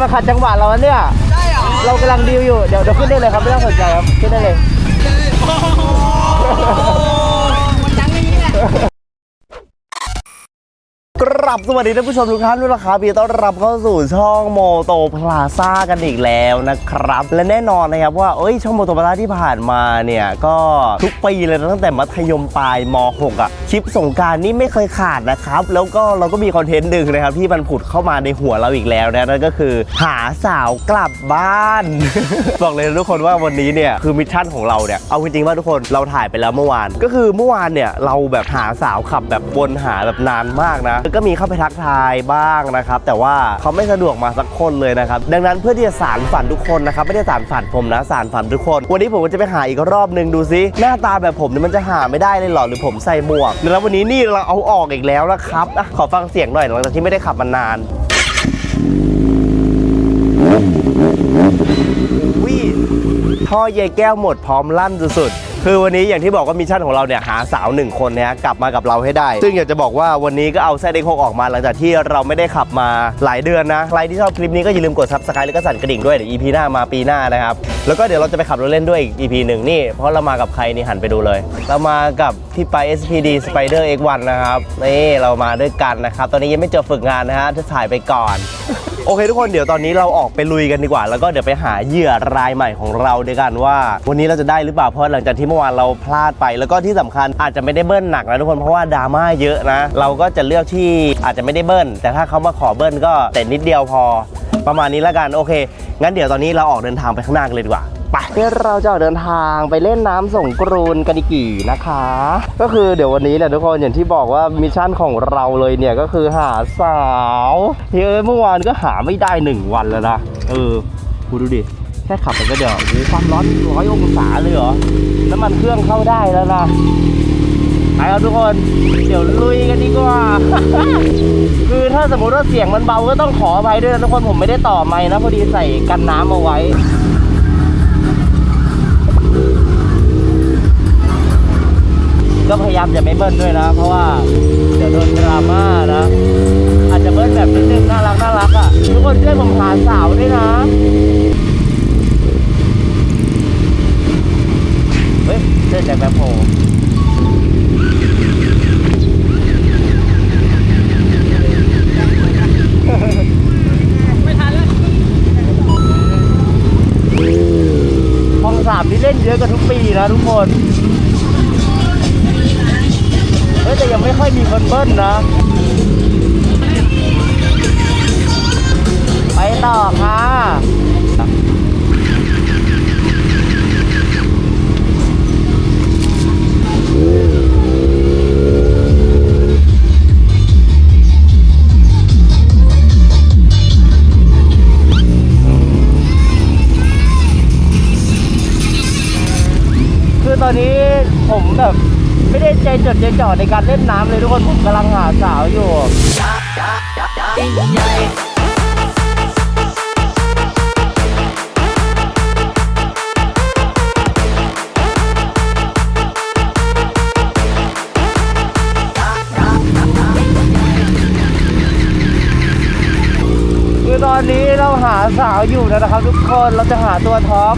นายมาขัดจังหวะเราเนี่ย ได้เหรอเรากำลังดีลอยู่ เดี๋ยวเดี๋ยวขึ้นได้เลยครับไม่ต้องสนใจครับ ขึ้นได้เลยมันดังอย่างนี้แหละก รับสวัสดีท่านผู้ชมทุกท่านด้วยนะครับยินดีต้อนรับเข้าสู่ช่องโมโตพลาซ่ากันอีกแล้วนะครับ และแน่นอนนะครับว่าเอ้ยช่องโมโตพลาซ่าที่ผ่านมาเนี่ยก็ทุกปีเลยตั้งแต่มัธยมปลายม .6 อะคลิปสงการนี่ไม่เคยขาดนะครับ แล้วก็เราก็มีคอนเทนต์หนึ่งนะครับที่มันผุดเข้ามาในหัวเราอีกแล้วนะนั่นก็คือ หาสาวกลับบ้าน บอกเลยทุกคนว่าวันนี้เนี่ยคือมิชชั่นของเราเนี่ยเอาจริงๆว่าทุกคนเราถ่ายไปแล้วเมื่อวาน ก็คือเมื่อวานเนี่ยเราแบบหาสาวขับแบบวนหาแบบนานมากนะก็มีเข้าไปทักทายบ้างนะครับ แต่ว่าเขาไม่สะดวกมาสักคนเลยนะครับ ดังนั้นเพื่อที่จะสารฝันทุกคนนะครับ ไม่ได้สารฝันผมนะสารฝันทุกคน วันนี้ผมก็จะไปหาอีกรอบหนึ่งดูซิหน้าตาแบบผมเนี่ยมันจะหาไม่ได้เลยหรอหรือผมใส่หมวกแล้ววันนี้นี่เราเอาออกอีกแล้วนะครับอะขอฟังเสียงหน่อยหลังจากที่ไม่ได้ขับมานานวิท่อเยแก้วหมดพร้อมลั่นสุดๆ คือวันนี้อย่างที่บอกว่ามิชชั่นของเราเนี่ยหาสาวหนึ่งคนนี่ยกลับมากับเราให้ได้ ซึ่งอยากจะบอกว่าวันนี้ก็เอาแซดเด็กออกมาหลังจากที่เราไม่ได้ขับมาหลายเดือนนะใครที่ชอบคลิปนี้ก็อย่าลืมกดซับสไครต์แล้วก็สั่นกระดิ่งด้วยเดี๋ยว EP หน้ามาปีหน้านะครับแล้วก็เดี๋ยวเราจะไปขับรถเล่นด้วยอีก EP หนึ่งนี่เพราะเรามากับใครนี่หันไปดูเลย เรามากับพี่ไป SPD Spider X1 นะครับนี่เรามาด้วยกันนะครับตอนนี้ยังไม่เจบฝึกงานนะฮะจะถ่ายไปก่อน โอเคทุกคนเดี๋ยวตอนนี้เราออกไปลุยกันดีกว่า แล้วก็เดี๋ยวไปหาเหยื่อรายใหม่ของเราด้วยกันว่า วันนี้เราจะได้หรือเปล่าเพราะหลังจากที่เมื่อวานเราพลาดไป แล้วก็ที่สำคัญอาจจะไม่ได้เบิ้ลหนักนะทุกคนเพราะว่าดราม่าเยอะนะ เราก็จะเลือกที่อาจจะไม่ได้เบิ้ลแต่ถ้าเขามาขอเบิ้ลก็แต่นิดเดียวพอ ประมาณนี้แล้วกันโอเคงั้นเดี๋ยวตอนนี้เราออกเดินทางไปข้างหน้ากันเลยดีกว่า ไปเราจะเดินทางไปเล่นน้ำสงกรูนกันดีกี่นะคะ ก็คือเดี๋ยววันนี้เนี่ยทุกคนอย่างที่บอกว่ามิชชั่นของเราเลยเนี่ยก็คือหาสาวเฮ้ยเมื่อวานก็หาไม่ได้หนึ่งวันแล้วนะเออคุณดูดิแค่ขับไปก็เดี๋ยวความร้อนร้อยองศาเลยเหรอน้ำมันเครื่องเข้าได้แล้วนะไปครับทุกคน เดี๋ยวลุยกันดีกว่า คือถ้าสมมติว่าเสียงมันเบาก็ต้องขออภัยด้วยนะทุกคนผมไม่ได้ต่อไม้นะพอดีใส่กันน้ำเอาไว้ ก็พยายามจะไม่เบิ้ลด้วยนะ เพราะว่าเดี๋ยวโดนดราม่านะ อาจจะเบิ้ลแบบนิดนึงน่ารักน่ารักอะทุกคนช่วยผมหาสาวด้วยนะเฮ้ยเส้นจากแบบโผไม่ทันแล้วห้องสามนี่เล่นเยอะกันทุกปีนะทุกคน เฮ้ยแต่ยังไม่ค่อยมีคนเบิ้ลนะ ไปต่อค่ะ จดใจจ่อในการเล่นน้ำเลยทุกคนผมกำลังหาสาวอยู่คือตอนนี้เราหาสาวอยู่นะครับทุกคนเราจะหาตัวท็อป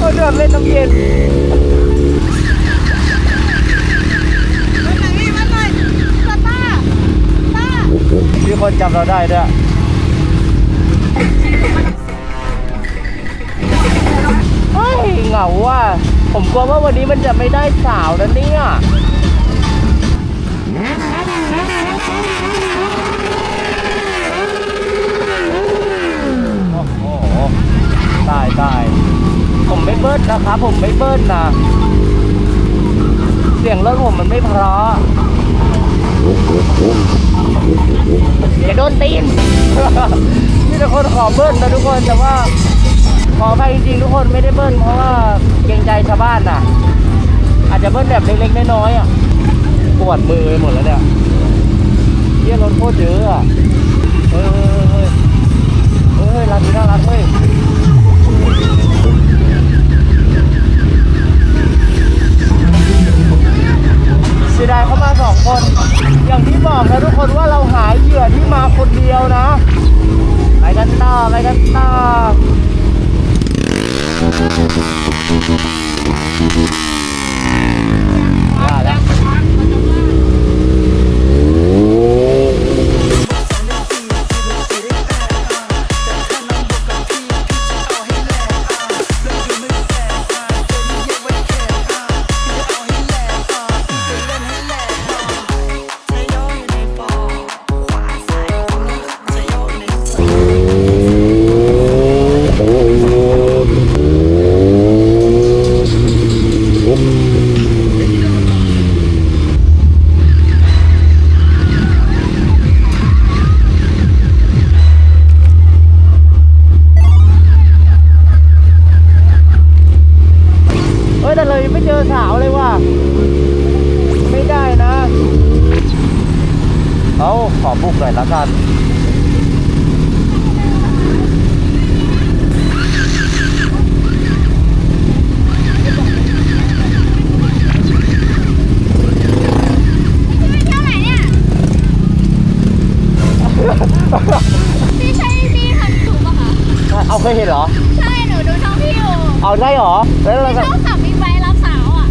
ก็เดือดเล่นน้ำเย็นมาหน่อยพี่มาหน่อยตาตาตามีคนจำเราได้ด้วยเฮ้ยเหงาว่ะผมกลัวว่าวันนี้มันจะไม่ได้สาวนะเนี่ย โอ้โห ตายตาย ผมไม่เบิ้ล นะครับผมไม่เบิ้ลนะเสียงรถผมมันไม่เพราะอย่าโดนตีนมีแต่คนขอเบิ้ลนะทุกคนแต่ว่าขอไปจริงๆทุกคนไม่ได้เบิ้ลเพราะว่าเกรงใจชาวบ้านน่ะ อาจจะเบิ้ลแบบเล็กๆน้อยๆอะปวดมือไปหมดแล้วเนี่ยเยี่ยรถโคตรเยอะอะเฮ้ยเฮ้ยเฮ้ยเฮ้ยร้านนี้น่ารัก สียดายเขามาสองคน อย่างที่บอกนะทุกคนว่าเราหายเหยื่อที่มาคนเดียวนะ ไปกันต่อไปกันต่อมาแล้ว ยเห็นเหรอ ใช่ หนูดูช่องพี่อยู่เอาได้เหรอแล้วเราพี่จะชอบขับบิ๊กไบค์รับสาวอะ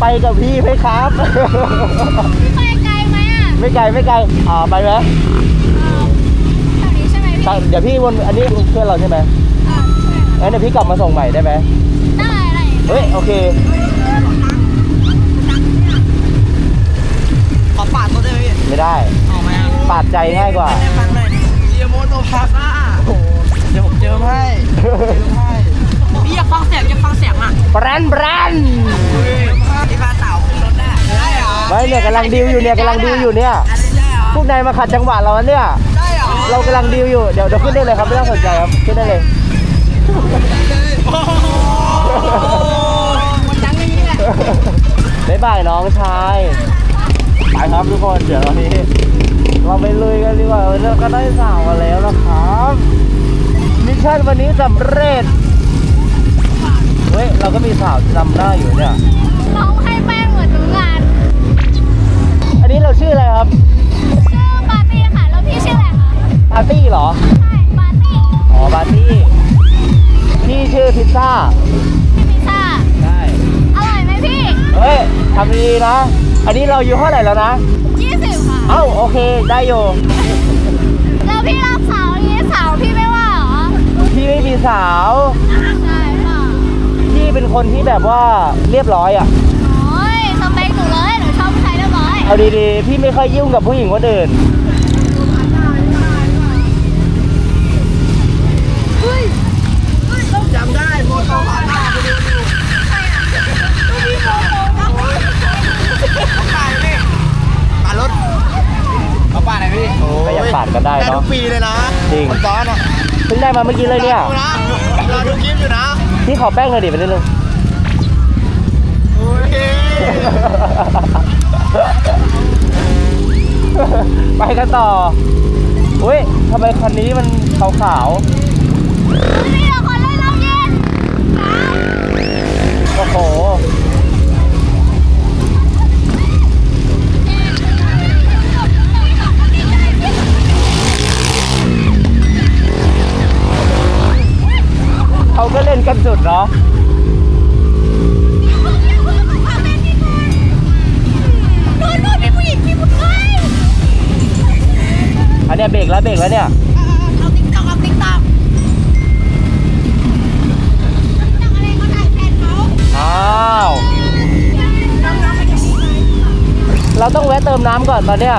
ไปกับพี่ไหมครับ พี่ไปไกลไหมอะไม่ไกลไม่ไกลอ่าไปไหมเอ่อแถวนี้ใช่ไหมพี่ใช่เดี๋ยวพี่วนอันนี้เพื่อนเราใช่ไหมอ่าใช่ค่ะงั้นเดี๋ยวพี่กลับมาส่งใหม่ได้ไหมได้ได้เฮ้ยโอเค ขอปาดตัวได้ไหมพี่ไม่ได้ เอาไหมอะปาดใจง่ายกว่าได้ฟังหน่อยดิเยโมโตพาซ่าโอ้โห เดี๋ยวผมเจอให้เจอให้พี่อยากฟังเสียงอยากฟังเสียงอะแบรนด์แบรนด์พี่พาสาวขึ้นรถได้ได้เหรอไม่เนี่ยกำลังดีลอยู่เนี่ยกำลังดีลอยู่เนี่ยอันนี้ได้เหรอพวกนายมาขัดจังหวะเราเนี่ยได้เหรอเรากำลังดีลอยู่เดี๋ยวเดี๋ยวขึ้นได้เลยครับไม่ต้องสนใจครับขึ้นได้เลยโอ้โหมันดังอย่างนี้แหละบ๊ายบายน้องชายไปครับทุกคนเดี๋ยววันนี้เราไปลุยกันดีกว่าเราก็ได้สาวมาแล้วนะครับ มิชชั่นวันนี้สำเร็จ เฮ้ย เราก็มีสาวจำได้อยู่เนี่ย น้องให้แป้งเหมือนทุกงานอันนี้เราชื่ออะไรครับ ชื่อปาร์ตี้ค่ะ แล้วพี่ชื่ออะไรคะปาร์ตี้เหรอ ใช่ปาร์ตี้อ๋อ ปาร์ตี้ พี่ชื่อพิซซ่า พี่พิซซ่าใช่อร่อยไหมพี่ เฮ้ยทำดีๆนะ อันนี้เราอยู่เท่าไหร่แล้วนะยี่สิบค่ะ เอ้า โอเค ได้อยู่ แล้วพี่รับ พี่ไม่มีสาว ใช่ค่ะพี่เป็นคนที่แบบว่าเรียบร้อยอะ โอ้ยสเปคหนูเลยหนูชอบผู้ชายเรียบร้อยเอาดีๆ พี่ไม่ค่อยยุ่งกับผู้หญิงคนอื่น จำได้โมโตพาซ่าไปดูดูปาดพี่ปาดรถเอาปาดไหนพี่ก็ยังปาดกันได้ได้เนาะทุกปีเลยนะจริง คนซ้อนอะเพิ่งได้มาเมื่อกี้เลยเนี่ยดูนะรอดูคลิปอยู่นะพี่ขอแป้งหน่อยดิไปนิดนึงโอเคไปกันต่ออุ้ยทำไมคันนี้มันขาวพี่เราคนเล่นน้ำเย็น ก็เล่นกันสุดเนาะดูดูดีผู้หญิงมีผู้ชายอันเนี้ยเบรกแล้วเบรกแล้วเนี่ยเอาติ๊กตอกเอาติ๊กตอกติ๊กตอกอะไรเขาถ่ายแทนเขาอ้าวเราต้องแวะเติมน้ำก่อนตอนเนี้ย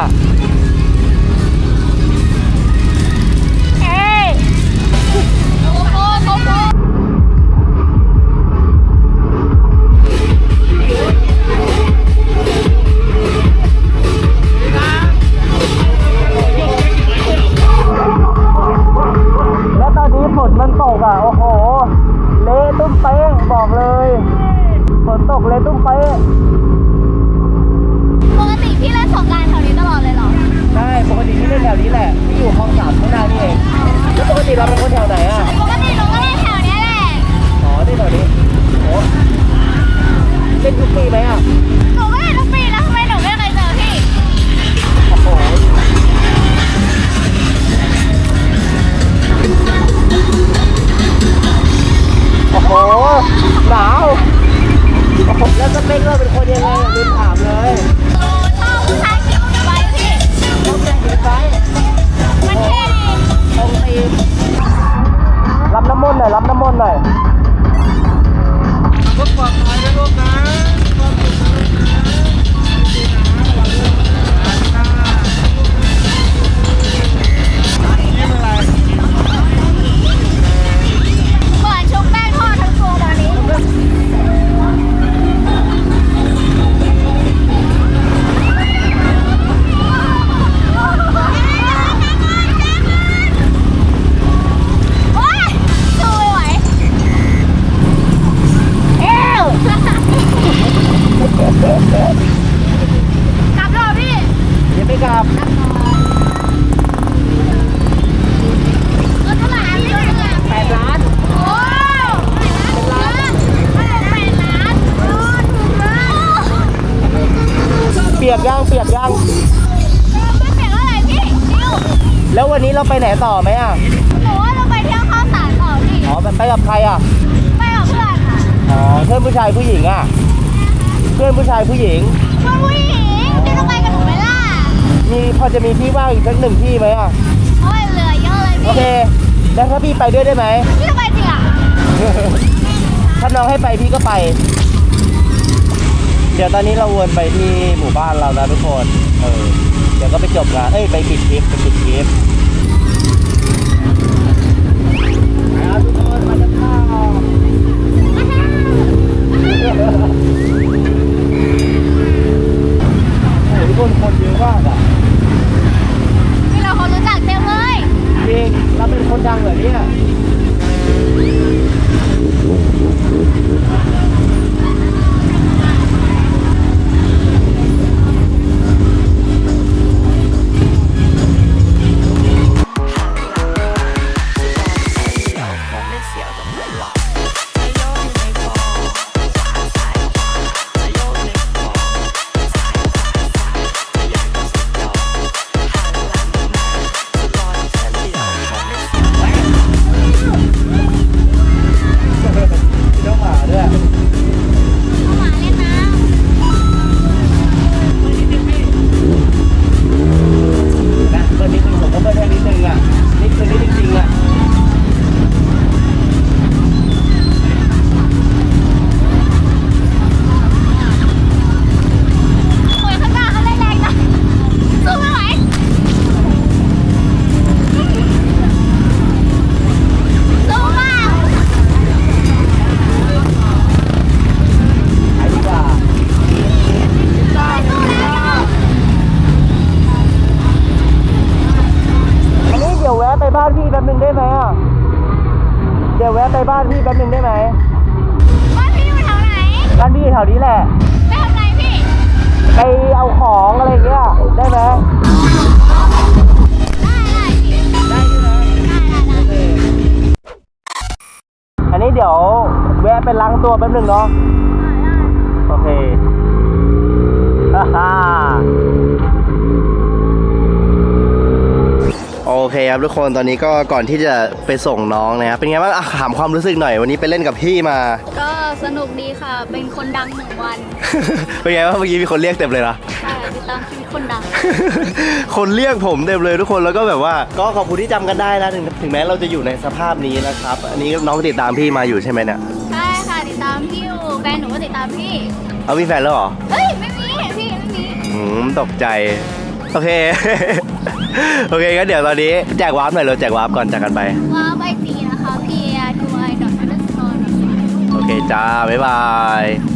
เราไปไหนต่อไหมอะหนูว่าเราไปเที่ยวข้าวสารต่อพี่อ๋อไปกับใครอะไปกับเพื่อนค่ะอ๋อเพื่อนผู้ชายผู้หญิงอะเพื่อนผู้ชายผู้หญิงเพื่อนผู้หญิงพี่จะไปกับหนูไหมล่ะมีพอจะมีที่ว่างอีกสักหนึ่งที่ไหมอะโอ้ยเหลือเยอะเลยโอพี่เคแล้วถ้าพี่ไปด้วยได้ไหมพี่จะไปจริงอะถ้าน้องให้ไปพี่ก็ไป เดี๋ยวตอนนี้เราวนไปที่หมู่บ้านเรานะทุกคน เออ เดี๋ยวก็ไปจบงาน เอ้ย ไปปิดคลิป ไปปิดคลิปานพี่แป๊บนึงได้ไหมบ้านพี่อยู่แถวไหนบ้านพี่แถวนี้แหละไปทำไรพี่ ไปเอาของอะไรเงี้ยได้ไหมได้ได้พี่ได้ได้ใช่ไหมได้ได้อันนี้เดี๋ยวแวะไปล้างตัวแป๊บนึงเนาะโอเคฮ่าฮ่า คครับทุกคนตอนนี้ก็ก่อนที่จะไปส่งน้องนะครับเป็นไงบ้างอะถามความรู้สึกหน่อยวันนี้ไปเล่นกับพี่มา ก็สนุกดีค่ะ เป็นคนดังหนึ่งวันเป็นไงบ้างเมื่อกี้มีคนเรียกเต็มเลยนะใช่ติดตามชีวิตคนดัง คนเรียกผมเต็มเลยทุกคนแล้วก็แบบว่าก็ขอบคุณที่จำกันได้นะถึงถึงแม้เราจะอยู่ในสภาพนี้นะครับ อันนี้น้องติดตามพี่มาอยู่ใช่ไหมเนี่ยใช่ค่ะติดตามพี่อยู่แฟนหนูก็ติดตามพี่เอามีแฟนแล้วเหรอเฮ้ยไม่มีพี่ไม่มีอืมตกใจโอเค โอเคงั้นเดี๋ยวตอนนี้แจกวาร์ปหน่อยเราแจกวาร์ปก่อนจากกันไป ว่าไอจีนะคะ p r 2 i ดอท underscore โอเคจ้า บ๊ายบาย